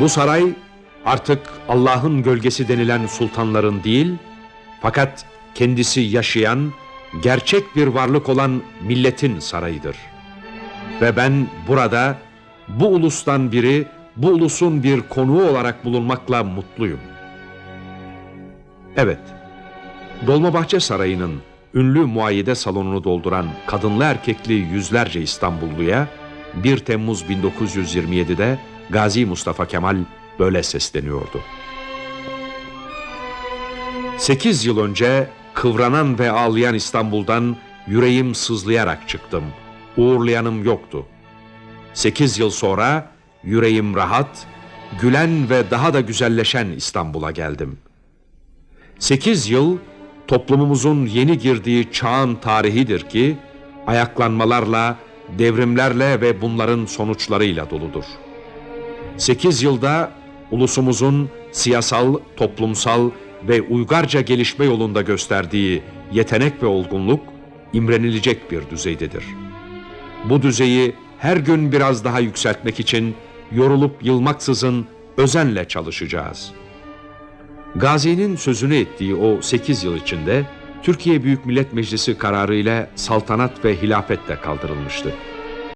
Bu saray artık Allah'ın gölgesi denilen sultanların değil, fakat kendisi yaşayan, gerçek bir varlık olan milletin sarayıdır. Ve ben burada bu ulustan biri, bu ulusun bir konuğu olarak bulunmakla mutluyum. Evet, Dolmabahçe Sarayı'nın ünlü muayyede salonunu dolduran kadınlı erkekli yüzlerce İstanbulluya 1 Temmuz 1927'de Gazi Mustafa Kemal böyle sesleniyordu. 8 yıl önce kıvranan ve ağlayan İstanbul'dan yüreğim sızlayarak çıktım. Uğurlayanım yoktu. 8 yıl sonra yüreğim rahat, gülen ve daha da güzelleşen İstanbul'a geldim. 8 yıl toplumumuzun yeni girdiği çağın tarihidir ki ayaklanmalarla, devrimlerle ve bunların sonuçlarıyla doludur. 8 yılda ulusumuzun siyasal, toplumsal ve uygarca gelişme yolunda gösterdiği yetenek ve olgunluk imrenilecek bir düzeydedir. Bu düzeyi her gün biraz daha yükseltmek için yorulup yılmaksızın özenle çalışacağız.'' Gazi'nin sözünü ettiği o 8 yıl içinde Türkiye Büyük Millet Meclisi kararıyla saltanat ve hilafet de kaldırılmıştı.